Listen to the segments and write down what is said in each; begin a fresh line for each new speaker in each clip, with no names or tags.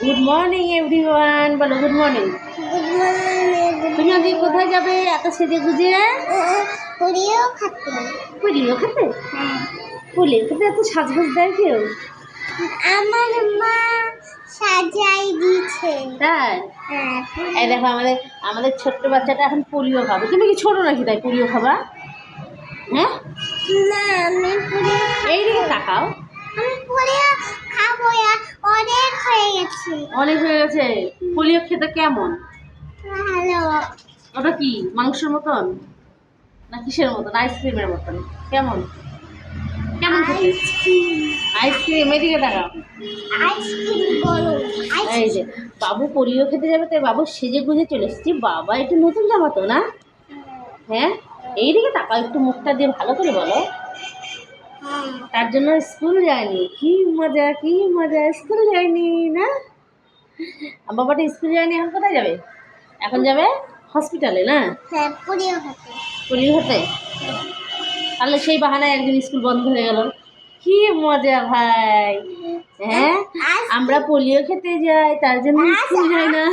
Good morning everyone বলো good morning তুমি আজকে কোথায় যাবে? এত সেজে গুজে
পুরিও খাতে
পুলিও খেতে পুলিও খেতে এত সাজগোজ দেয় কেউ?
আমার মা সাজাই দিয়েছে।
তাই?
হ্যাঁ
এই দেখো আমাদের আমাদের ছোট্ট বাচ্চাটা এখন পোলিও খাবে। তুমি কি ছোট নাকি তাই পোলিও খাবা? হ্যাঁ?
না আমি পুরিও
এইদিকে তাকাও।
আমি পুরিও খাব অনেক হয়ে গেছে।
অনেক হয়ে গেছে। পোলিও খেতে কেমন?
ভালো।
ওটা কি? মাংসের মতন? না কিসের মতন? আইসক্রিমের মতন। কেমন? কেমন
আইসক্রিম।
এদিকে
বলো
এই যে বাবু পোলিও খেতে যাবে তাই বাবু সেজে গুজে চলে এসেছি। বাবা একটু নতুন জামা তো না? হ্যাঁ। এইদিকে তাকাও একটু মুখটা দিয়ে ভালো করে বলো।
হ্যাঁ
তার জন্য স্কুল যায়নি। কি মজা কি মজা স্কুল যায়নি না? বাবাটা স্কুল যায়নি এখন কোথায় যাবে? এখন যাবে হসপিটালে না?
হ্যাঁ
পোলিও হতে। তাহলে সেই বাহানায় একদিন স্কুল বন্ধ হয়ে গেল। কি মজা ভাই। হ্যাঁ আমরা পোলিও খেতে যাই তার জন্য স্কুল যাই না।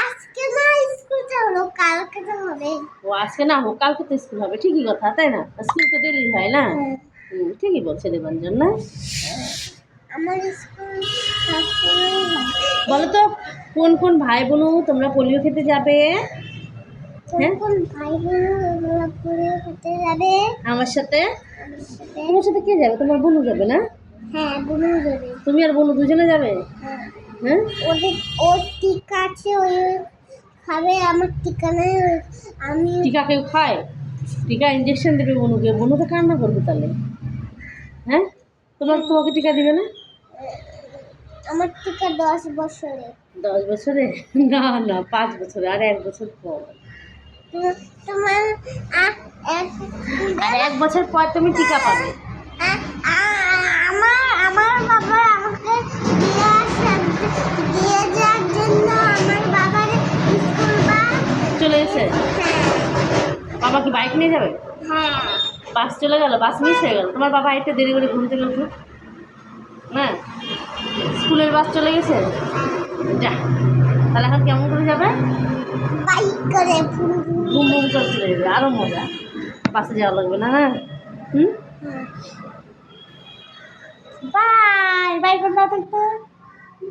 আজকে না স্কুল যাব কালকে তো হবে।
ও আজকে না হোক কালকে তো স্কুল হবে ঠিকই কথা তাই না? স্কুল তো দেরি হয় না।
হ্যাঁ।
ঠিকই বলছে দেবাঞ্জন না?
আমার স্কুল
বলো তো কোন কোন ভাই বোনও তোমরা পোলিও খেতে যাবে? হ্যাঁ? আমার সাথে?
আমার সাথে?
তোমার সাথে কে যাবে? তোমার বোনও যাবে না?
হ্যাঁ বোনও যাবে।
তুমি আর বোনও দুজনে যাবে?
হ্যাঁ।
হ্যাঁ?
ওদের ওর টিকা আছে ওই খাবে আমার টিকা নেই আমি
টিকা কেউ খায়? টিকা ইঞ্জেকশন দেবে বনুকে বনু তো কান্না করবে তাহলে। হ্যাঁ? তোমার তোমাকে টিকা দিবে না?
আমার টিকা দশ বছরে।
দশ বছরে? না না পাঁচ বছরে আর এক বছর পর।
তোমার- তোমার এক
আর এক বছর পর তুমি টিকা পাবে।
আমার আমার বাবা আমাকে দিয়ে আসার দিয়ে যাওয়ার জন্য আমার বাবার স্কুল বাস।
চলে এসে
হ্যাঁ।
বাবা কি বাইক নিয়ে যাবে?
হ্যাঁ।
বাস চলে গেল বাস মিস হয়ে গেল। তোমার বাবা একটু দেরি করে ঘুম থেকে উঠল না স্কুলের বাস চলে গেছে? যা। তাহলে এখন কেমন করে যাবে?
বাইক করে
ঘুম ঘুম করে চলে যাবে আরও মজা। বাসে যাওয়া লাগবে না হ্যাঁ হুম? বাই বাই করে দাও তো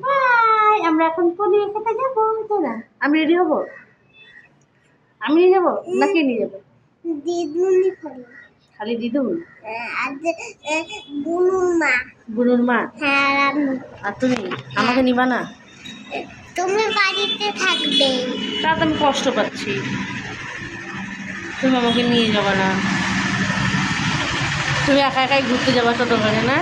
বাই আমরা এখন পনির খেতে যাব তাই না? আমি রেডি হব? আমি নিয়ে যাব? না কে নিয়ে যাবে?
দিদুনি করে
খালি
দিদু বুনুর মা।
বুনুর মা?
হ্যাঁ
আর তুমি? আমাকে নিবা না?
তুমি বাড়িতে থাকবে।
তাতে আমি কষ্ট পাচ্ছি। তুমি আমাকে নিয়ে যাবা না। তুমি একা একাই ঘুরতে যাবা তো দোকানে না?